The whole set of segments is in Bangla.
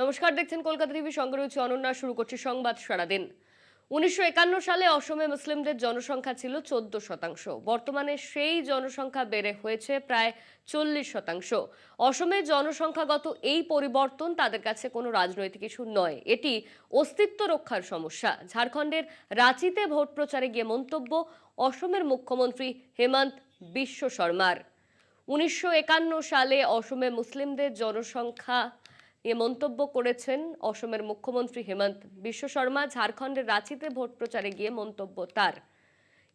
নমস্কার, দেখছেন কলকাতা টিভি সঙ্গে রয়েছে অনন্যা। শুরু করছি সংবাদ সারাদিন। উনিশশো একান্ন সালে অসমে মুসলিমদের জনসংখ্যা ছিল চোদ্দ শতাংশ। বর্তমানে সেই জনসংখ্যা বেড়ে হয়েছে প্রায় চল্লিশ শতাংশ। অসমের জনসংখ্যাগত এই পরিবর্তন তাদের কাছে কোনো রাজনৈতিক ইস্যু নয়। এটি অস্তিত্ব রক্ষার সমস্যা। ঝাড়খণ্ডের রাঁচিতে ভোট প্রচারে গিয়ে মন্তব্য অসমের মুখ্যমন্ত্রী হেমন্ত বিশ্ব শর্মার। উনিশশো একান্ন সালে অসমে মুসলিমদের জনসংখ্যা নিয়ে মন্তব্য করেছেন অসমের মুখ্যমন্ত্রী হেমন্ত বিশ্ব শর্মা ঝাড়খণ্ডের রাঁচিতে ভোট প্রচারে গিয়ে মন্তব্য তার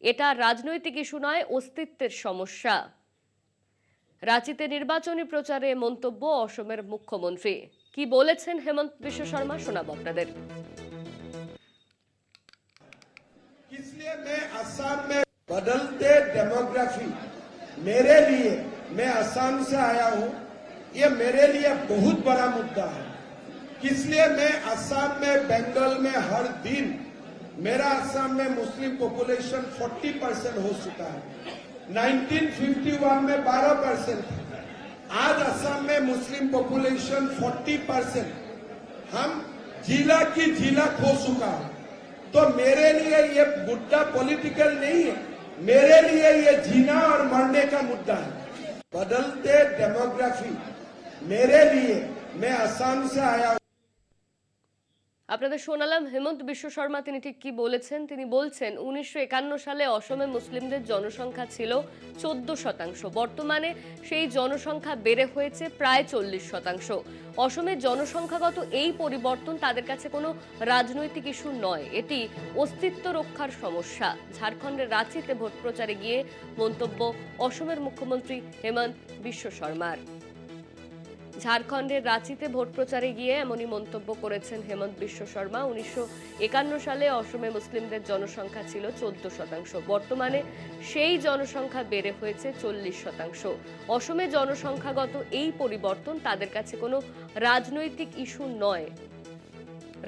এটা রাজনৈতিক ইস্যু নয় অস্তিত্বের সমস্যা রাঁচিতে নির্বাচনী প্রচারে মন্তব্য অসমের মুখ্যমন্ত্রী কি বলেছেন হেমন্ত বিশ্ব শর্মা শোনাব আপনাদের इसलिए मैं असम में बदलते डेमोग्राफी मेरे लिए मैं असम से आया हूं ये मेरे लिए बहुत बड़ा मुद्दा है। इसलिए मैं असम में, बंगाल में हर दिन, मेरा असम में मुस्लिम पॉपुलेशन 40 परसेंट हो चुका है। 1951 में 12 परसेंट आज असम में मुस्लिम पॉपुलेशन 40 परसेंट हम जिला की जिला खो चुका है। तो मेरे लिए ये मुद्दा पॉलिटिकल नहीं है। मेरे लिए ये जीना और मरने का मुद्दा है। बदलते डेमोग्राफी मेरे लिए मैं असम से आया हूं আপনাদের শোনালাম হেমন্ত বিশ্ব শর্মা তিনি ঠিক কি বলেছেন তিনি বলছেন উনিশশো একান্ন সালে অসমে মুসলিমদের জনসংখ্যা ছিল চোদ্দ শতাংশ বর্তমানে সেই জনসংখ্যা বেড়ে হয়েছে প্রায় চল্লিশ শতাংশ অসমের জনসংখ্যাগত এই পরিবর্তন তাদের কাছে কোনো রাজনৈতিক ইস্যু নয় এটি অস্তিত্ব রক্ষার সমস্যা ঝাড়খণ্ডের রাঁচিতে ভোট প্রচারে গিয়ে মন্তব্য অসমের মুখ্যমন্ত্রী হেমন্ত বিশ্ব শর্মার ঝাড়খণ্ডের রাঁচিতে ভোট প্রচারে গিয়ে এমনই মন্তব্য করেছেন হেমন্ত বিশ্ব শর্মা। উনিশশো একান্ন সালে অসমে মুসলিমদের জনসংখ্যা ছিল চোদ্দ শতাংশ। বর্তমানে সেই জনসংখ্যা বেড়ে হয়েছে চল্লিশ শতাংশ। অসমে জনসংখ্যাগত এই পরিবর্তন তাদের কাছে কোনো রাজনৈতিক ইস্যু নয়।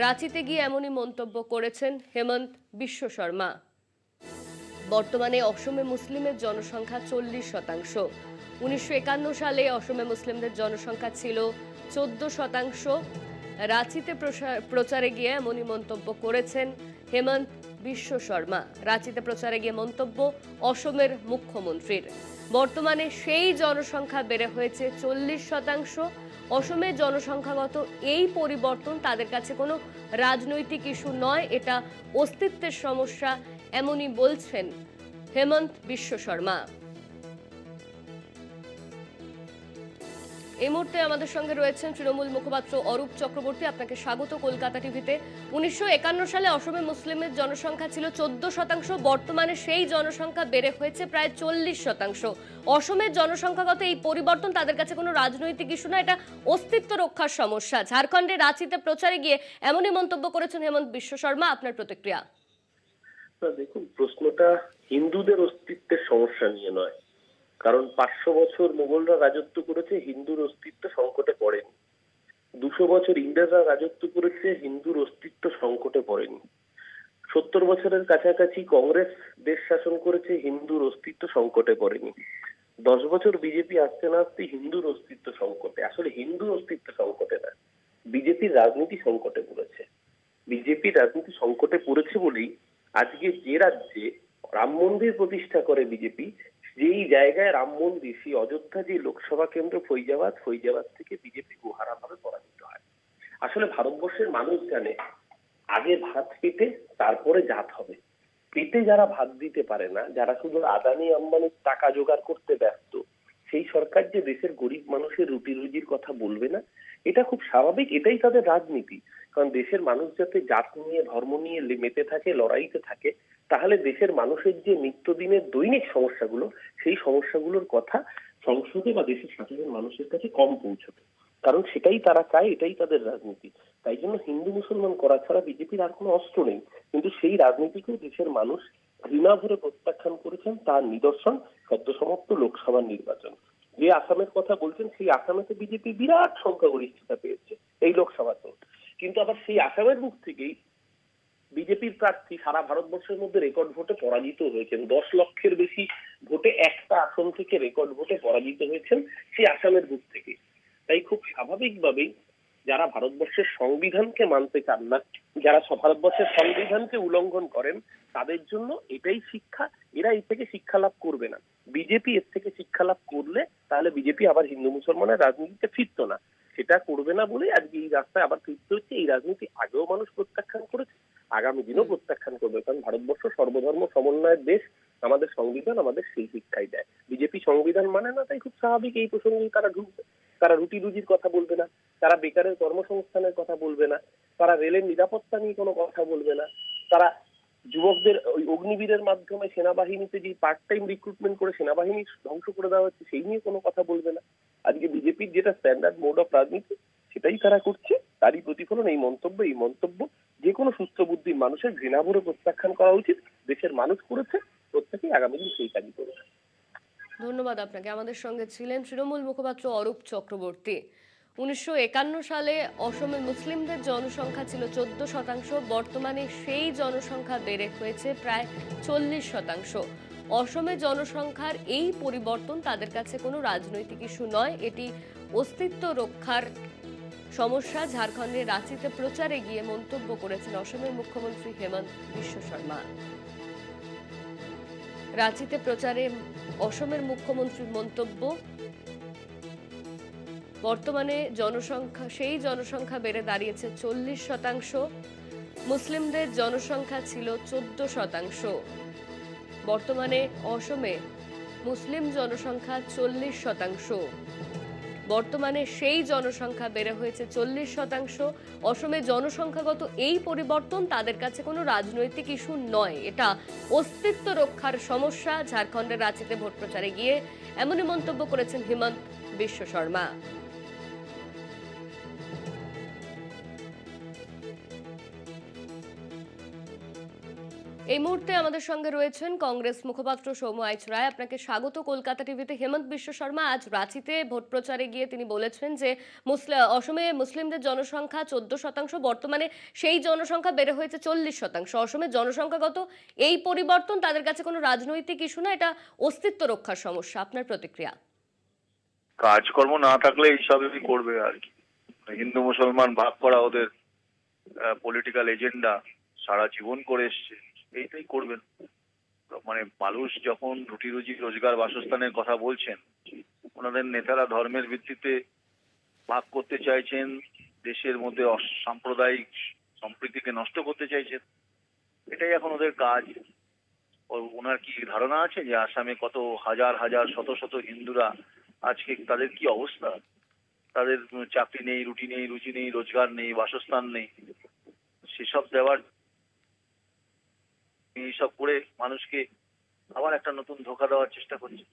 রাঁচিতে গিয়ে এমনই মন্তব্য করেছেন হেমন্ত বিশ্ব শর্মা। বর্তমানে অসমে মুসলিমের জনসংখ্যা চল্লিশ শতাংশ। উনিশশো একান্ন সালে অসমে মুসলিমদের জনসংখ্যা ছিল চোদ্দ শতাংশ। রাঁচিতে প্রচারে গিয়ে এমনই মন্তব্য করেছেন হেমন্ত বিশ্ব শর্মা। রাঁচিতে প্রচারে গিয়ে মন্তব্য অসমের মুখ্যমন্ত্রীর। বর্তমানে সেই জনসংখ্যা বেড়ে হয়েছে চল্লিশ শতাংশ। অসমের জনসংখ্যাগত এই পরিবর্তন তাদের কাছে কোনো রাজনৈতিক ইস্যু নয়, এটা অস্তিত্বের সমস্যা, এমনই বলছেন হেমন্ত বিশ্ব শর্মা। এই মুহূর্তে আমাদের সঙ্গে রয়েছেন তৃণমূল মুখপাত্র অরূপ চক্রবর্তী। আপনাকে স্বাগত কলকাতা টিভিতে। উনিশশো একান্ন সালে অসমে মুসলিমের জনসংখ্যা ছিল চোদ্দ শতাংশ, বর্তমানে সেই জনসংখ্যা বেড়ে হয়েছে প্রায় চল্লিশ শতাংশ। অসমের জনসংখ্যাগত এই পরিবর্তন তাদের কাছে কোনো রাজনৈতিক ইস্যু না, এটা অস্তিত্ব রক্ষার সমস্যা। ঝাড়খণ্ডে রাঁচিতে প্রচারে গিয়ে এমনই মন্তব্য করেছেন হেমন্ত বিশ্ব শর্মা। আপনার প্রতিক্রিয়া? দেখুন, প্রশ্নটা হিন্দুদের অস্তিত্বের সমস্যা নিয়ে নয়। কারণ পাঁচশো বছর মোগলরা রাজত্ব করেছে, হিন্দুর অস্তিত্ব সংকটে পড়েনি। দুশো বছর ইংরেজরা রাজত্ব করেছে, হিন্দুর অস্তিত্ব সংকটে পড়েনি। সত্তর বছরের কাছাকাছি কংগ্রেস দেশ শাসন করেছে, হিন্দুর অস্তিত্ব সংকটে পড়েনি। দশ বছর বিজেপি আসতে না আসতে হিন্দুর অস্তিত্ব সংকটে, আসলে হিন্দুর অস্তিত্ব সংকটে না, বিজেপির রাজনীতি সংকটে পড়েছে। বিজেপি রাজনীতি সংকটে পড়েছে বলেই আজকে যে রাজ্যে রাম মন্দির প্রতিষ্ঠা করে বিজেপি যেই জায়গায় রাম মন্দির, সেই অযোধ্যা যে লোকসভা কেন্দ্র ফৈজাবাদ ফৈজাবাদ থেকে বিজেপি গুহারা ভাবে পরাজিত হয়। আসলে ভারতবর্ষের মানুষ জানে, আগে ভাত পেতে, তারপরে জাত হবে। পেতে যারা ভাত দিতে পারে না, যারা শুধু আদানি, আম্বানির টাকা জোগাড় করতে ব্যস্ত, সেই সরকার যে দেশের গরিব মানুষের রুটি রুজির কথা বলবে না, এটা খুব স্বাভাবিক, এটাই তাদের রাজনীতি। কারণ দেশের মানুষ যাতে জাত নিয়ে, ধর্ম নিয়ে মেতে থাকে, লড়াইতে থাকে তাহলে দেশের মানুষের যে নিত্যদিনের দৈনিক সমস্যাগুলো, সেই সমস্যাগুলোর কথা সংসদে বা দেশের সাধারণ মানুষের কাছে কম পৌঁছবে। কারণ সেটাই তারা চায়, এটাই তাদের রাজনীতি। তাই জন্য হিন্দু মুসলমান করা ছাড়া বিজেপির আর কোনো অস্ত্র নেই। কিন্তু সেই রাজনীতিকেও দেশের মানুষ ঘৃণা ভরে প্রত্যাখ্যান করেছেন তার নিদর্শন সদ্য সমাপ্ত লোকসভা নির্বাচন। যে আসামের কথা বলছেন, সেই আসামেতে বিজেপি বিরাট সংখ্যাগরিষ্ঠতা পেয়েছে এই লোকসভাতেও। কিন্তু আবার সেই আসামের মুখ থেকেই বিজেপির প্রার্থী সারা ভারতবর্ষের মধ্যে রেকর্ড ভোটে পরাজিত হয়েছেন। দশ লক্ষের বেশি ভোটে একটা আসন থেকে রেকর্ড ভোটে পরাজিত হয়েছেন সেই আসামের বুক থেকে। তাই খুব স্বাভাবিকভাবেই যারা ভারতবর্ষের সংবিধানকে মানতে চান না, যারা ভারতবর্ষের সংবিধানকে উল্লঙ্ঘন করেন, তাদের জন্য এটাই শিক্ষা। এরা এর থেকে শিক্ষা লাভ করবে না। বিজেপি এর থেকে শিক্ষা লাভ করলে তাহলে বিজেপি আবার হিন্দু মুসলমানের রাজনীতিতে ফিরতো না। সেটা করবে না বলে আজকে এই রাস্তায় আবার ফিরতে হচ্ছে। এই রাজনীতি আগেও মানুষ প্রত্যাখ্যান করেছে আগামী দিনেও প্রত্যাখ্যান করবে কারণ ভারতবর্ষ সর্বধর্ম সমন্বয়ের দেশ আমাদের সংবিধান আমাদের সেই শিক্ষাই দেয়। বিজেপি সংবিধান মানে না তাই খুব স্বাভাবিক এই প্রসঙ্গে তারা ঢুকবে। তারা রুটি রুজির কথা বলবে না তারা বেকারের কর্মসংস্থানের কথা বলবে না তারা রেলের নিরাপত্তা নিয়ে কোনো কথা বলবে না তারা যুবকদের ওই অগ্নিবীরের মাধ্যমে সেনাবাহিনীতে যে পার্ট টাইম রিক্রুটমেন্ট করে সেনাবাহিনী ধ্বংস করে দেওয়া হচ্ছে, সেই নিয়ে কোনো কথা বলবে না। আজকে বিজেপির যেটা স্ট্যান্ডার্ড মোড অফ রাজনীতি, সেটাই তারা করছে। তারই প্রতিফলন এই মন্তব্য এই মন্তব্য যে কোনো সুস্থ বুদ্ধির মানুষের ঘৃণাভরে প্রত্যাখ্যান করা উচিত। দেশের মানুষ করেছে, প্রত্যেকেই আগামী দিন সেই কাজই করবে। ধন্যবাদ আপনাকে। আমাদের সঙ্গে ছিলেন তৃণমূল মুখপাত্র অরূপ চক্রবর্তী। উনিশশো একান্ন সালে অসমে মুসলিমদের জনসংখ্যা ছিল চোদ্দ শতাংশ, বর্তমানে সেই জনসংখ্যা বেড়ে হয়েছে প্রায় চল্লিশ শতাংশ। অসমে জনসংখ্যার এই পরিবর্তন তাদের কাছে কোনো রাজনৈতিক ইস্যু নয়, এটি অস্তিত্ব রক্ষার সমস্যা। ঝাড়খণ্ডের রাঁচিতে প্রচারে গিয়ে মন্তব্য করেছেন অসমের মুখ্যমন্ত্রী হেমন্ত বিশ্ব শর্মা। রাঁচিতে প্রচারে অসমের মুখ্যমন্ত্রীর মন্তব্য বর্তমানে জনসংখ্যা, সেই জনসংখ্যা বেড়ে দাঁড়িয়েছে চল্লিশ শতাংশ। মুসলিমদের জনসংখ্যা ছিল চোদ্দ শতাংশ। বর্তমানে অসমে মুসলিম জনসংখ্যা চল্লিশ শতাংশ। বর্তমানে সেই জনসংখ্যা বেড়ে হয়েছে চল্লিশ শতাংশ। অসমে জনসংখ্যাগত এই পরিবর্তন তাদের কাছে কোনো রাজনৈতিক ইস্যু নয়। এটা অস্তিত্ব রক্ষার সমস্যা, ঝাড়খণ্ডের রাঁচিতে ভোট প্রচারে গিয়ে এমনই মন্তব্য করেছেন হিমন্ত বিশ্ব শর্মা। এই মুহূর্তে আমাদের সঙ্গে রয়েছেন কংগ্রেস মুখপাত্র সৌম্য আইচ রায়। আপনাকে স্বাগত। কলকাতা টিভিতে হেমন্ত বিশ্ব শর্মা আজ রাঁচিতে ভোট প্রচারে গিয়ে তিনি বলেছেন যে অসমে মুসলিমদের জনসংখ্যা চোদ্দ শতাংশ, বর্তমানে সেই জনসংখ্যা বেড়ে হয়েছে চল্লিশ শতাংশ। অসমের জনসংখ্যাগত এই পরিবর্তন তাদের কাছে কোনো রাজনৈতিক ইস্যু না, এটা অস্তিত্ব রক্ষার সমস্যা। আপনার প্রতিক্রিয়া? কাজকর্ম না থাকলে এইসবই করবে আর কি। হিন্দু মুসলমান ভাগ করা ওদের পলিটিক্যাল এজেন্ডা সারা জীবন করে এসছে। এইটাই করবেন। মানে মানুষ যখন রুটি রুজি রোজগার বাসস্থানের কথা বলছেন, ওনাদের নেতারা ধর্মের ভিত্তিতে ভাগ করতে চাইছেন, দেশের মধ্যে সাম্প্রদায়িক সম্প্রীতিকে নষ্ট করতে চাইছেন। এটাই এখন ওদের কাজ। ওনার কি ধারণা আছে যে আসামে কত হাজার হাজার, শত শত হিন্দুরা আজকে তাদের কি অবস্থা? তাদের চাকরি নেই, রুটি নেই রুচি নেই, রোজগার নেই, বাসস্থান নেই। সেসব দেওয়ার এইসব করে মানুষকে আবার একটা নতুন ধোকা দেওয়ার চেষ্টা করছে।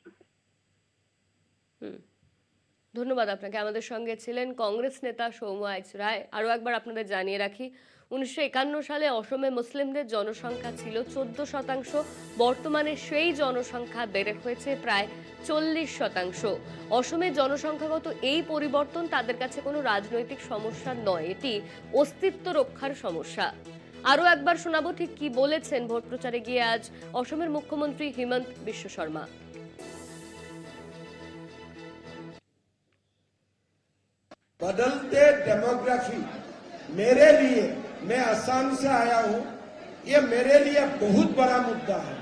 ধন্যবাদ আপনাকে। আমাদের সঙ্গে ছিলেন কংগ্রেস নেতা সৌম্য আইচ রায়। আরও একবার আপনাদের জানিয়ে রাখি, উনিশশো একান্ন সালে অসমে মুসলিমদের জনসংখ্যা ছিল চোদ্দ শতাংশ। বর্তমানে সেই জনসংখ্যা বেড়ে হয়েছে প্রায় চল্লিশ শতাংশ। অসমের জনসংখ্যাগত এই পরিবর্তন তাদের কাছে কোনো রাজনৈতিক সমস্যা নয়। এটি অস্তিত্ব রক্ষার সমস্যা। আরও একবার শোনাবো ঠিক কি বলেছেন ভোট প্রচারে গিয়ে আজ অসমের মুখ্যমন্ত্রী হিমন্ত বিশ্ব শর্মা बदलते डेमोग्राफी मेरे लिए मैं असम से आया हूं ये मेरे लिए बहुत बड़ा मुद्दा है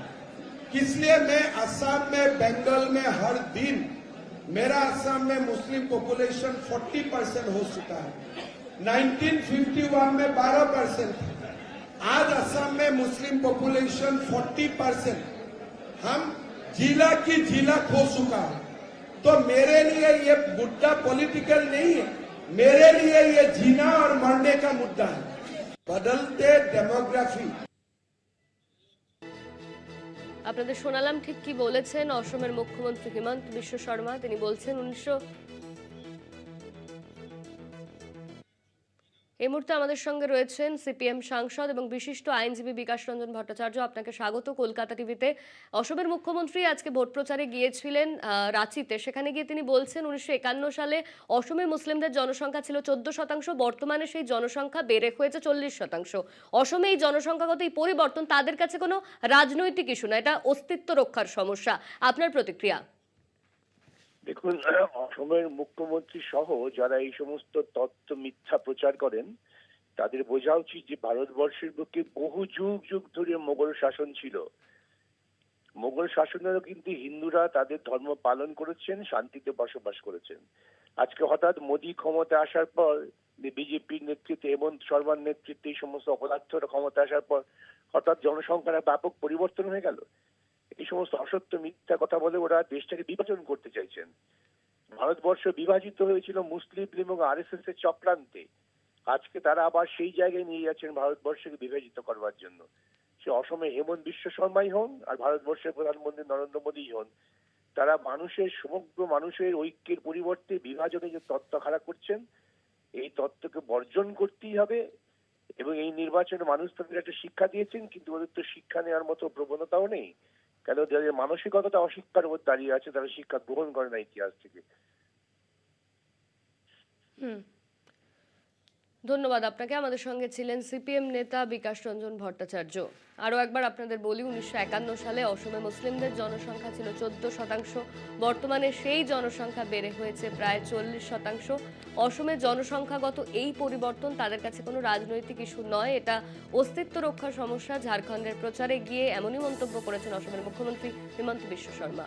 इसलिए मैं असम में बंगाल में हर दिन मेरा असम में मुस्लिम पॉपुलेशन 40 परसेंट हो चुका है 1951 में 12 परसेंट था आज असम में मुस्लिम पॉपुलेशन 40 परसेंट हम जिला की जिला खो चुका है तो मेरे लिए ये मुद्दा पॉलिटिकल नहीं है मेरे लिए ये जीना और मरने का मुद्दा है बदलते डेमोग्राफी আপনাদের শোনালাম ঠিক কি বলেছেন অসমের মুখ্যমন্ত্রী হিমন্ত বিশ্ব শর্মা তিনি বলছেন উনিশশো এই মুহূর্তে আমাদের সঙ্গে রয়েছেন সিপিএম সাংসদ এবং বিশিষ্ট আইনজীবী বিকাশ রঞ্জন ভট্টাচার্য। আপনাকে স্বাগত। কলকাতা টিভিতে অসমের মুখ্যমন্ত্রী আজকে ভোট প্রচারে গিয়েছিলেন রাঁচিতে। সেখানে গিয়ে তিনি বলছেন, উনিশশো একান্ন সালে অসমে মুসলিমদের জনসংখ্যা ছিল চোদ্দ শতাংশ, বর্তমানে সেই জনসংখ্যা বেড়ে হয়েছে চল্লিশ শতাংশ। অসমে এই জনসংখ্যাগত এই পরিবর্তন তাদের কাছে কোনো রাজনৈতিক ইস্যু না, এটা অস্তিত্ব রক্ষার সমস্যা। আপনার প্রতিক্রিয়া? দেখুন, অসমের মুখ্যমন্ত্রী সহ যারা এই সমস্ত তত্ত্ব মিথ্যা প্রচার করেন, তাদের বোঝা উচিত যে ভারতবর্ষের বুকে বহু যুগ যুগ ধরে মোগল শাসন ছিল। মোগল শাসনেরও কিন্তু হিন্দুরা তাদের ধর্ম পালন করেছেন, শান্তিতে বসবাস করেছেন। আজকে হঠাৎ মোদী ক্ষমতা আসার পর বিজেপির নেতৃত্বে হেমন্ত শর্মার নেতৃত্বে এই সমস্ত অপদার্থরা ক্ষমতা আসার পর, হঠাৎ জনসংখ্যার ব্যাপক পরিবর্তন হয়ে গেল। এই সমস্ত অসত্য মিথ্যা কথা বলে ওরা দেশটাকে বিভাজন করতে চাইছেন। ভারতবর্ষ বিভাজিত হয়েছিল মুসলিম এবং আরএসএস এর চক্রান্তে। আজকে তারা আবার সেই জায়গায় নিয়ে যাচ্ছেন ভারতবর্ষকে বিভাজিত করবার জন্য। সে অসমে হেমন্ত বিশ্ব শর্মাই হন আর ভারতবর্ষের প্রধানমন্ত্রী নরেন্দ্র মোদী হন। তারা মানুষের, সমগ্র মানুষের ঐক্যের পরিবর্তে বিভাজনে যে তত্ত্ব খাড়া করছেন, এই তত্ত্বকে বর্জন করতেই হবে এবং এই নির্বাচনে মানুষ তাদের একটা শিক্ষা দিয়েছেন, কিন্তু ওদের তো শিক্ষা নেওয়ার মতো প্রবণতাও নেই। কেন যাদের মানসিকতাটা অশিক্ষার উপর দাঁড়িয়ে আছে তারা শিক্ষা গ্রহণ করে না ইতিহাস থেকে। হুম। ধন্যবাদ আপনাকে। আমাদের সঙ্গে ছিলেন সিপিএম নেতা বিকাশ রঞ্জন ভট্টাচার্য। আরও একবার আপনাদের বলি, উনিশশো একান্ন সালে অসমে মুসলিমদের জনসংখ্যা ছিল চোদ্দ শতাংশ। বর্তমানে সেই জনসংখ্যা বেড়ে হয়েছে প্রায় চল্লিশ শতাংশ। অসমের জনসংখ্যাগত এই পরিবর্তন তাদের কাছে কোনো রাজনৈতিক ইস্যু নয়। এটা অস্তিত্ব রক্ষার সমস্যা। ঝাড়খণ্ডের প্রচারে গিয়ে এমনই মন্তব্য করেছেন অসমের মুখ্যমন্ত্রী হিমন্ত বিশ্ব শর্মা।